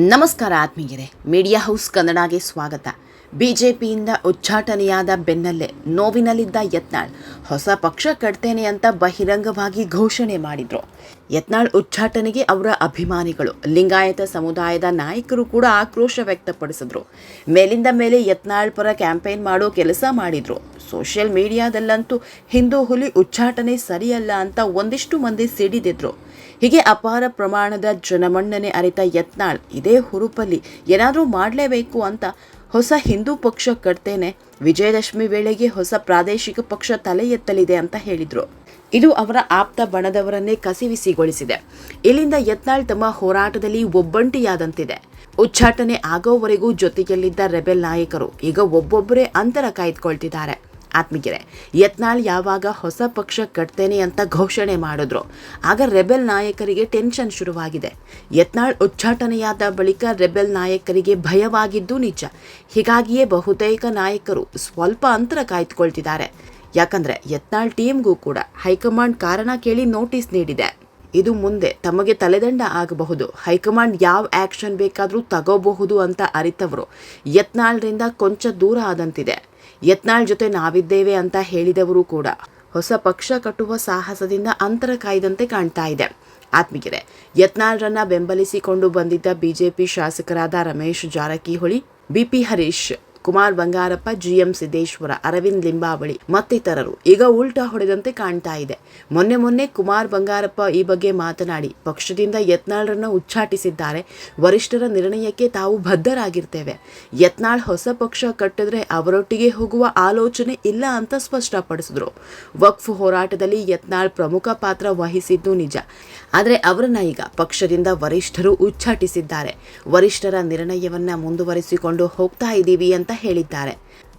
ನಮಸ್ಕಾರ ಆತ್ಮೀಯರೇ. Media house ಕನ್ನಡಗೆ ಸ್ವಾಗತ. ಬಿಜೆಪಿಯಿಂದ ಉಚ್ಚಾಟನೆಯಾದ ಬೆನ್ನಲ್ಲೇ ನೋವಿನಲ್ಲಿದ್ದ ಯತ್ನಾಳ್ ಹೊಸ ಪಕ್ಷ ಕಟ್ತೇನೆ ಅಂತ ಬಹಿರಂಗವಾಗಿ ಘೋಷಣೆ ಮಾಡಿದ್ರು. ಯತ್ನಾಳ್ ಉಚ್ಚಾಟನೆಗೆ ಅವರ ಅಭಿಮಾನಿಗಳು, ಲಿಂಗಾಯತ ಸಮುದಾಯದ ನಾಯಕರು ಕೂಡ ಆಕ್ರೋಶ ವ್ಯಕ್ತಪಡಿಸಿದ್ರು. ಮೇಲಿಂದ ಮೇಲೆ ಯತ್ನಾಳ್ ಪರ ಕ್ಯಾಂಪೇನ್ ಮಾಡೋ ಕೆಲಸ ಮಾಡಿದ್ರು. ಸೋಷಿಯಲ್ ಮೀಡಿಯಾದಲ್ಲಂತೂ ಹಿಂದೂ ಹುಲಿ ಉಚ್ಚಾಟನೆ ಸರಿಯಲ್ಲ ಅಂತ ಒಂದಿಷ್ಟು ಮಂದಿ ಸಿಡಿದಿದ್ರು. ಹೀಗೆ ಅಪಾರ ಪ್ರಮಾಣದ ಜನಮನ್ನಣೆ ಅರಿತ ಯತ್ನಾಳ್ ಇದೇ ಹುರುಪಲ್ಲಿ ಏನಾದರೂ ಮಾಡಲೇಬೇಕು ಅಂತ ಹೊಸ ಹಿಂದೂ ಪಕ್ಷ ಕಟ್ತೇನೆ ವಿಜಯದಶಮಿ ವೇಳೆಗೆ ಹೊಸ ಪ್ರಾದೇಶಿಕ ಪಕ್ಷ ತಲೆ ಎತ್ತಲಿದೆ ಅಂತ ಹೇಳಿದರು. ಇದು ಅವರ ಆಪ್ತ ಬಣದವರನ್ನೇ ಕಸಿವಿಸಿಗೊಳಿಸಿದೆ. ಇಲ್ಲಿಂದ ಯತ್ನಾಳ್ ತಮ್ಮ ಹೋರಾಟದಲ್ಲಿ ಒಬ್ಬಂಟಿಯಾದಂತಿದೆ. ಉಚ್ಚಾಟನೆ ಆಗೋವರೆಗೂ ಜೊತೆಯಲ್ಲಿದ್ದ ರೆಬೆಲ್ ನಾಯಕರು ಈಗ ಒಬ್ಬೊಬ್ಬರೇ ಅಂತರ ಕಾಯ್ದುಕೊಳ್ತಿದ್ದಾರೆ. ಆತ್ಮೀಯರೇ, ಯತ್ನಾಳ್ ಯಾವಾಗ ಹೊಸ ಪಕ್ಷ ಕಟ್ತೇನೆ ಅಂತ ಘೋಷಣೆ ಮಾಡಿದ್ರು, ಆಗ ರೆಬೆಲ್ ನಾಯಕರಿಗೆ ಟೆನ್ಷನ್ ಶುರುವಾಗಿದೆ. ಯತ್ನಾಳ್ ಉಚ್ಚಾಟನೆಯಾದ ಬಳಿಕ ರೆಬೆಲ್ ನಾಯಕರಿಗೆ ಭಯವಾಗಿದ್ದು ನಿಜ. ಹೀಗಾಗಿಯೇ ಬಹುತೇಕ ನಾಯಕರು ಸ್ವಲ್ಪ ಅಂತರ ಕಾಯ್ದುಕೊಳ್ತಿದ್ದಾರೆ. ಯಾಕಂದ್ರೆ ಯತ್ನಾಳ್ ಟೀಮ್ಗೂ ಕೂಡ ಹೈಕಮಾಂಡ್ ಕಾರಣ ಕೇಳಿ ನೋಟಿಸ್ ನೀಡಿದೆ. ಇದು ಮುಂದೆ ತಮಗೆ ತಲೆದಂಡ ಆಗಬಹುದು. ಹೈಕಮಾಂಡ್ ಯಾವ ಆಕ್ಷನ್ ಬೇಕಾದರೂ ತಗೋಬಹುದು ಅಂತ ಅರಿತವರು. ಯತ್ನಾಳ್ರಿಂದ ಕೊಂಚ ದೂರ ಆದಂತಿದೆ. ಯತ್ನಾಳ್ ಜೊತೆ ನಾವಿದ್ದೇವೆ ಅಂತ ಹೇಳಿದವರು ಕೂಡ. ಹೊಸ ಪಕ್ಷ ಕಟ್ಟುವ ಸಾಹಸದಿಂದ ಅಂತರ ಕಾಯ್ದಂತೆ ಕಾಣ್ತಾ ಇದೆ. ಆತ್ಮೀಯರೇ, ಯತ್ನಾಳ್ರನ್ನ ಬೆಂಬಲಿಸಿಕೊಂಡು ಬಂದಿದ್ದ ಬಿಜೆಪಿ ಶಾಸಕರಾದ ರಮೇಶ್ ಜಾರಕಿಹೊಳಿ ಬಿಪಿ ಹರೀಶ್ ಕುಮಾರ್ ಬಂಗಾರಪ್ಪ, ಜಿಎಂ ಸಿದ್ದೇಶ್ವರ, ಅರವಿಂದ್ ಲಿಂಬಾವಳಿ ಮತ್ತಿತರರು. ಈಗ ಉಲ್ಟಾ ಹೊಡೆದಂತೆ ಕಾಣ್ತಾ ಇದೆ. ಮೊನ್ನೆ ಮೊನ್ನೆ ಕುಮಾರ್ ಬಂಗಾರಪ್ಪ ಈ ಬಗ್ಗೆ ಮಾತನಾಡಿ ಪಕ್ಷದಿಂದ ಯತ್ನಾಳ್ರನ್ನ ಉಚ್ಚಾಟಿಸಿದ್ದಾರೆ. ವರಿಷ್ಠರ ನಿರ್ಣಯಕ್ಕೆ ತಾವು ಬದ್ಧರಾಗಿರ್ತೇವೆ. ಯತ್ನಾಳ್ ಹೊಸ ಪಕ್ಷ ಕಟ್ಟಿದ್ರೆ ಅವರೊಟ್ಟಿಗೆ ಹೋಗುವ ಆಲೋಚನೆ ಇಲ್ಲ ಅಂತ ಸ್ಪಷ್ಟಪಡಿಸಿದ್ರು. ವಕ್ಫ್ ಹೋರಾಟದಲ್ಲಿ ಯತ್ನಾಳ್ ಪ್ರಮುಖ ಪಾತ್ರ ವಹಿಸಿದ್ದು ನಿಜ. ಆದರೆ ಅವರನ್ನ ಈಗ ಪಕ್ಷದಿಂದ ವರಿಷ್ಠರು ಉಚ್ಚಾಟಿಸಿದ್ದಾರೆ. ವರಿಷ್ಠರ ನಿರ್ಣಯವನ್ನ ಮುಂದುವರಿಸಿಕೊಂಡು ಹೋಗ್ತಾ ಇದ್ದೀವಿ ಅಂತ ಹೇಳಿದ್ದಾರೆ.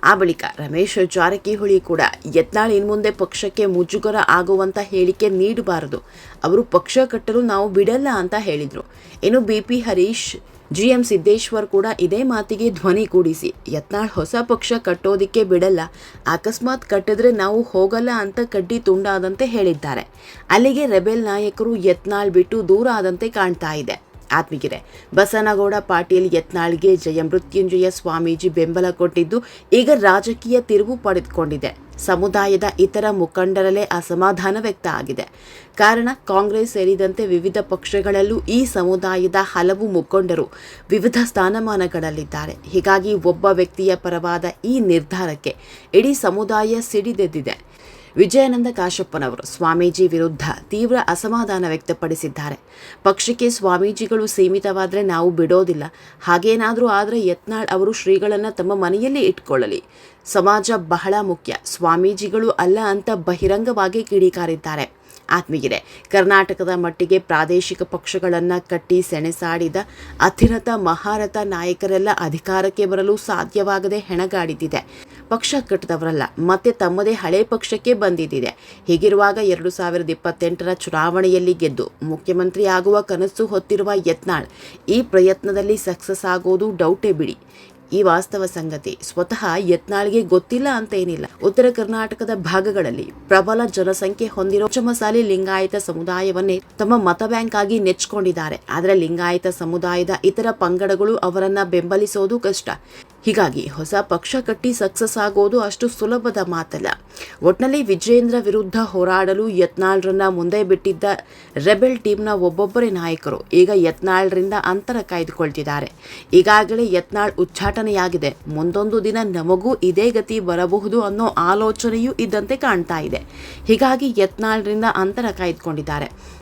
ಆ ಬಳಿಕ ರಮೇಶ್ ಜಾರಕಿಹೊಳಿ ಕೂಡ ಯತ್ನಾಳ್ ಇನ್ಮುಂದೆ ಪಕ್ಷಕ್ಕೆ ಮುಜುಗರ ಆಗುವಂತ ಹೇಳಿಕೆ ನೀಡಬಾರದು. ಅವರು ಪಕ್ಷ ಕಟ್ಟಲು ನಾವು ಬಿಡಲ್ಲ ಅಂತ ಹೇಳಿದರು. ಇನ್ನು B P Harish G M Siddeshwar ಕೂಡ ಇದೇ ಮಾತಿಗೆ ಧ್ವನಿ ಕೂಡಿಸಿ, ಯತ್ನಾಳ್ ಹೊಸ ಪಕ್ಷ ಕಟ್ಟೋದಿಕ್ಕೆ ಬಿಡಲ್ಲ, ಅಕಸ್ಮಾತ್ ಕಟ್ಟಿದ್ರೆ ನಾವು ಹೋಗಲ್ಲ ಅಂತ ಕಡ್ಡಿ ತುಂಡಾದಂತೆ ಹೇಳಿದ್ದಾರೆ. ಅಲ್ಲಿಗೆ ರೆಬೆಲ್ ನಾಯಕರು ಯತ್ನಾಳ್ ಬಿಟ್ಟು ದೂರ ಆದಂತೆ ಕಾಣ್ತಾ ಇದೆ. ಆತ್ಮೀಗಿರೆ ಬಸನಗೌಡ ಪಾಟೀಲ್ ಯತ್ನಾಳ್ಗೆ ಜಯ, ಮೃತ್ಯುಂಜಯ ಸ್ವಾಮೀಜಿ ಬೆಂಬಲ ಕೊಟ್ಟಿದ್ದು ಈಗ ರಾಜಕೀಯ ತಿರುವು ಪಡೆದುಕೊಂಡಿದೆ. ಸಮುದಾಯದ ಇತರ ಮುಖಂಡರಲ್ಲೇ ಅಸಮಾಧಾನ ವ್ಯಕ್ತ ಆಗಿದೆ. ಕಾರಣ, ಕಾಂಗ್ರೆಸ್ ಸೇರಿದಂತೆ ವಿವಿಧ ಪಕ್ಷಗಳಲ್ಲೂ ಈ ಸಮುದಾಯದ ಹಲವು ಮುಖಂಡರು ವಿವಿಧ ಸ್ಥಾನಮಾನಗಳಲ್ಲಿದ್ದಾರೆ. ಹೀಗಾಗಿ ಒಬ್ಬ ವ್ಯಕ್ತಿಯ ಪರವಾದ ಈ ನಿರ್ಧಾರಕ್ಕೆ ಇಡೀ ಸಮುದಾಯ ಸಿಡಿದೆದ್ದಿದೆ. ವಿಜಯಾನಂದ ಕಾಶಪ್ಪನವರು ಸ್ವಾಮೀಜಿ ವಿರುದ್ಧ ತೀವ್ರ ಅಸಮಾಧಾನ ವ್ಯಕ್ತಪಡಿಸಿದ್ದಾರೆ. ಪಕ್ಷಕ್ಕೆ ಸ್ವಾಮೀಜಿಗಳು ಸೀಮಿತವಾದರೆ ನಾವು ಬಿಡೋದಿಲ್ಲ. ಹಾಗೇನಾದರೂ ಆದರೆ ಯತ್ನಾಳ್ ಅವರು ಶ್ರೀಗಳನ್ನು ತಮ್ಮ ಮನೆಯಲ್ಲೇ ಇಟ್ಕೊಳ್ಳಲಿ. ಸಮಾಜ ಬಹಳ ಮುಖ್ಯ. ಸ್ವಾಮೀಜಿಗಳು ಅಲ್ಲ ಅಂತ ಬಹಿರಂಗವಾಗಿ ಕಿಡಿಕಾರಿದ್ದಾರೆ. ಆತ್ಮೀಯರೇ, ಕರ್ನಾಟಕದ ಮಟ್ಟಿಗೆ ಪ್ರಾದೇಶಿಕ ಪಕ್ಷಗಳನ್ನು ಕಟ್ಟಿ ಸೆಣಸಾಡಿದ ಅತಿರಥ ಮಹಾರಥ ನಾಯಕರೆಲ್ಲ ಅಧಿಕಾರಕ್ಕೆ ಬರಲು ಸಾಧ್ಯವಾಗದೆ ಹೆಣಗಾಡಿದ್ದಿದೆ. ಪಕ್ಷ ಕಟ್ಟಿದವರಲ್ಲ, ಮತ್ತೆ ತಮ್ಮದೇ ಹಳೆ ಪಕ್ಷಕ್ಕೆ ಬಂದಿದ್ದಿದೆ. ಹೀಗಿರುವಾಗ ಎರಡು ಸಾವಿರದ ಇಪ್ಪತ್ತೆಂಟರ ಚುನಾವಣೆಯಲ್ಲಿ ಗೆದ್ದು ಮುಖ್ಯಮಂತ್ರಿ ಆಗುವ ಕನಸು ಹೊತ್ತಿರುವ ಯತ್ನಾಳ್, ಈ ಪ್ರಯತ್ನದಲ್ಲಿ ಸಕ್ಸಸ್ ಆಗೋದು ಡೌಟೇ ಬಿಡಿ. ಈ ವಾಸ್ತವ ಸಂಗತಿ, ಸ್ವತಃ ಯತ್ನಾಳ್ಗೆ ಗೊತ್ತಿಲ್ಲ ಅಂತ ಏನಿಲ್ಲ. ಉತ್ತರ ಕರ್ನಾಟಕದ ಭಾಗಗಳಲ್ಲಿ ಪ್ರಬಲ ಜನಸಂಖ್ಯೆ ಹೊಂದಿರೋ ಚಮಸಾಲಿ ಲಿಂಗಾಯತ ಸಮುದಾಯವನ್ನೇ ತಮ್ಮ ಮತ ಬ್ಯಾಂಕ್ ಆಗಿ ನೆಚ್ಚಿಕೊಂಡಿದ್ದಾರೆ ಆದರೆ ಲಿಂಗಾಯತ ಸಮುದಾಯದ ಇತರ ಪಂಗಡಗಳು ಅವರನ್ನ ಬೆಂಬಲಿಸೋದು ಕಷ್ಟ. ಹೀಗಾಗಿ ಹೊಸ ಪಕ್ಷ ಕಟ್ಟಿ ಸಕ್ಸಸ್ ಆಗೋದು ಅಷ್ಟು ಸುಲಭದ ಮಾತಲ್ಲ. ಒಟ್ನಲ್ಲಿ ವಿಜೇಂದ್ರ ವಿರುದ್ಧ ಹೋರಾಡಲು ಯತ್ನಾಳ್ರನ್ನ ಮುಂದೆ ಬಿಟ್ಟಿದ್ದ ರೆಬೆಲ್ ಟೀಮ್ನ ಒಬ್ಬೊಬ್ಬರೇ ನಾಯಕರು ಈಗ ಯತ್ನಾಳ್ರಿಂದ ಅಂತರ ಕಾಯ್ದುಕೊಳ್ತಿದ್ದಾರೆ. ಈಗಾಗಲೇ ಯತ್ನಾಳ್ ಉಚ್ಚಾಟನೆಯಾಗಿದೆ. ಮುಂದೊಂದು ದಿನ ನಮಗೂ ಇದೇ ಗತಿ ಬರಬಹುದು ಅನ್ನೋ ಆಲೋಚನೆಯೂ ಇದ್ದಂತೆ ಕಾಣ್ತಾ ಇದೆ. ಹೀಗಾಗಿ ಯತ್ನಾಳ್ರಿಂದ ಅಂತರ ಕಾಯ್ದುಕೊಂಡಿದ್ದಾರೆ.